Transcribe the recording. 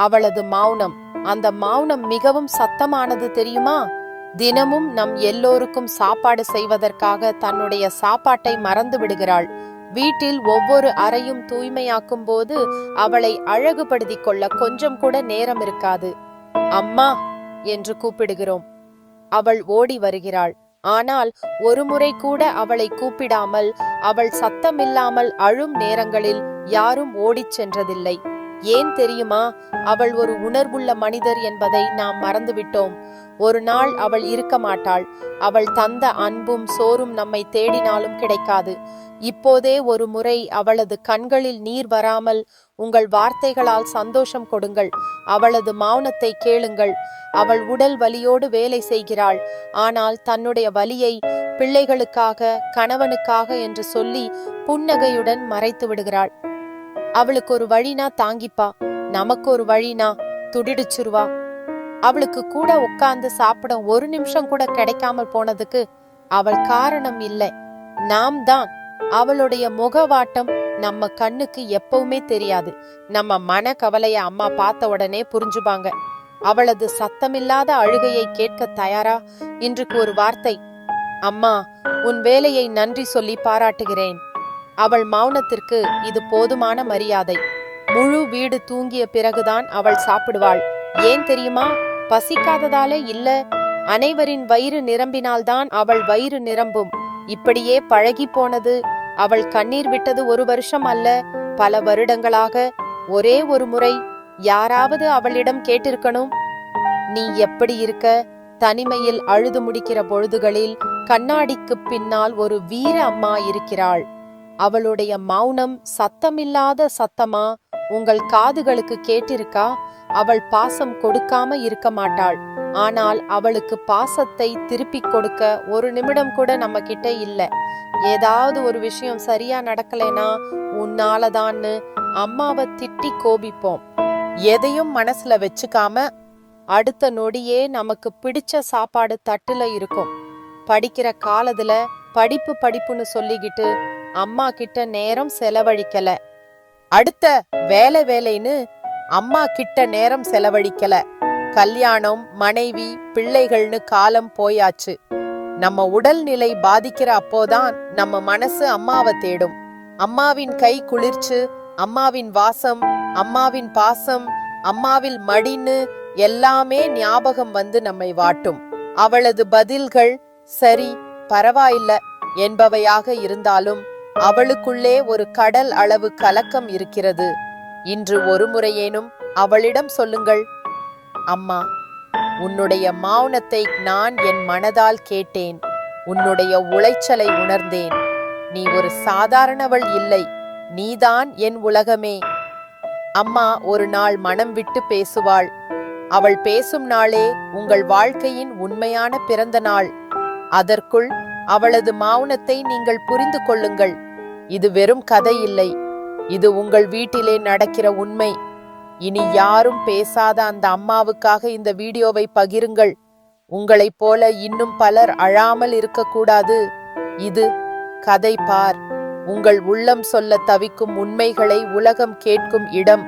அவளது மௌனம். அந்த மௌனம் மிகவும் சத்தமானது தெரியுமா? தினமும் நம் எல்லோருக்கும் சாப்பாடு செய்வதற்காக தன்னுடைய சாப்பாட்டை மறந்து விடுகிறாள். வீட்டில் ஒவ்வொரு அறையும் தூய்மையாக்கும் போது அவளை அழகுபடுத்திக் கொள்ள கொஞ்சம் கூட நேரம் இருக்காது. அம்மா என்று கூப்பிடுகிறோம். அவள் ஓடி வருகிறாள். ஆனால் ஒருமுறை கூட அவளை கூப்பிடாமல் அவள் சத்தமில்லாமல் அழும் நேரங்களில் யாரும் ஓடிச் சென்றதில்லை. ஏன் தெரியுமா? அவள் ஒரு உணர்வுள்ள மனிதர் என்பதை நாம் மறந்துவிட்டோம். ஒரு நாள் அவள் இருக்க மாட்டாள். அவள் தந்த அன்பும் சோறும் நம்மை தேடினாலும் கிடைக்காது. இப்போதே ஒரு முறை அவளது கண்களில் நீர் வராமல் உங்கள் வார்த்தைகளால் சந்தோஷம் கொடுங்கள். அவளது மௌனத்தை கேளுங்கள். அவள் உடல் வலியோடு வேலை செய்கிறாள். ஆனால் தன்னுடைய வலியை பிள்ளைகளுக்காக கணவனுக்காக என்று சொல்லி புன்னகையுடன் மறைத்து விடுகிறாள். அவளுக்கு ஒரு வழினா தாங்கிப்பா. நமக்கு ஒரு வழினா துடிடிச்சிருவா. அவளுக்கு கூட உட்கார்ந்து சாப்பிட ஒரு நிமிஷம் கூட கிடைக்காமல் போனதுக்கு அவள் காரணம் இல்லை. நாம் தான் அவளுடைய முகவாட்டம் நம்ம கண்ணுக்கு எப்பவுமே தெரியாது. நம்ம மன கவலைய அம்மா பார்த்த உடனே புரிஞ்சுப்பாங்க. அவளது சத்தமில்லாத அழுகையை கேட்க தயாரா? இன்றுக்கு ஒரு வார்த்தை. அம்மா உன் வேலையை நன்றி சொல்லி பாராட்டுகிறேன். அவள் மௌனத்திற்கு இது போதுமான மரியாதை. முழு வீடு தூங்கிய பிறகுதான் அவள் சாப்பிடுவாள். ஏன் தெரியுமா? பசிக்காததாலே இல்ல அனைவரின் வயிறு நிரம்பினால்தான் அவள் வயிறு நிரம்பும். இப்படியே பழகி போனது அவள் கண்ணீர் விட்டது ஒரு வருஷம் அல்ல பல வருடங்களாக ஒரே ஒரு முறை யாராவது அவளிடம் கேட்டிருக்கணும். நீ எப்படி இருக்க? தனிமையில் அழுது முடிக்கிற பொழுதுகளில் கண்ணாடிக்கு பின்னால் ஒரு வீர அம்மா இருக்கிறாள். அவளுடைய மௌனம் சத்தமில்லாத சத்தமா? உங்கள் காதுகளுக்கு கேட்டிருக்கா? அவள் பாசம் கொடுக்காம இருக்க மாட்டாள். ஆனால் அவளுக்கு பாசத்தை திருப்பி கொடுக்க ஒரு நிமிடம் கூட நம்ம கிட்ட இல்ல. ஏதாவது ஒரு விஷயம் சரியா நடக்கலைனா உன்னாலதான்னு அம்மாவை திட்டி கோபிப்போம். எதையும் மனசுல வச்சுக்காம அடுத்த நொடியே நமக்கு பிடிச்ச சாப்பாடு தட்டுல இருக்கும். படிக்கிற காலத்துல படிப்பு படிப்புன்னு சொல்லிக்கிட்டு அம்மா கிட்ட நேரம் செலவழிக்கல. அடுத்த வேலை வேலைன்னு அம்மா கிட்ட நேரம் செலவழிக்கல. கல்யாணம் மனைவி பிள்ளைகள்னு காலம் போயாச்சு. நம்ம உடல்நிலை பாதிக்கிற அப்போதான் நம்ம மனசு அம்மாவை தேடும். அம்மாவின் கை குளிர்ச்சு அம்மாவின் வாசம் அம்மாவின் பாசம் அம்மாவில் மடின்னு எல்லாமே ஞாபகம் வந்து நம்மை வாட்டும். அவளது பதில்கள் சரி பரவாயில்ல என்பவையாக இருந்தாலும் அவளுக்குள்ளே ஒரு கடல் அளவு கலக்கம் இருக்கிறது. இன்று ஒரு முறையேனும் அவளிடம் சொல்லுங்கள். அம்மா உன்னுடைய மௌனத்தை நான் என் மனதால் கேட்டேன். உன்னுடைய உளைச்சலை உணர்ந்தேன். நீ ஒரு சாதாரணவள் இல்லை. நீதான் என் உலகமே. அம்மா ஒரு நாள் மனம் விட்டு பேசுவாள். அவள் பேசும் நாளே உங்கள் வாழ்க்கையின் உண்மையான பிறந்த நாள். அதற்குள் அவளது மௌனத்தை நீங்கள் புரிந்து கொள்ளுங்கள். இது வெறும் கதை இல்லை. இது உங்கள் வீட்டிலே நடக்கிற உண்மை. இனி யாரும் பேசாத அந்த அம்மாவுக்காக இந்த வீடியோவை பகிருங்கள். உங்களைப் போல இன்னும் பலர் அழாமல் இருக்கக்கூடாது. இது கதை பார். உங்கள் உள்ளம் சொல்ல தவிக்கும் உண்மைகளை உலகம் கேட்கும் இடம்.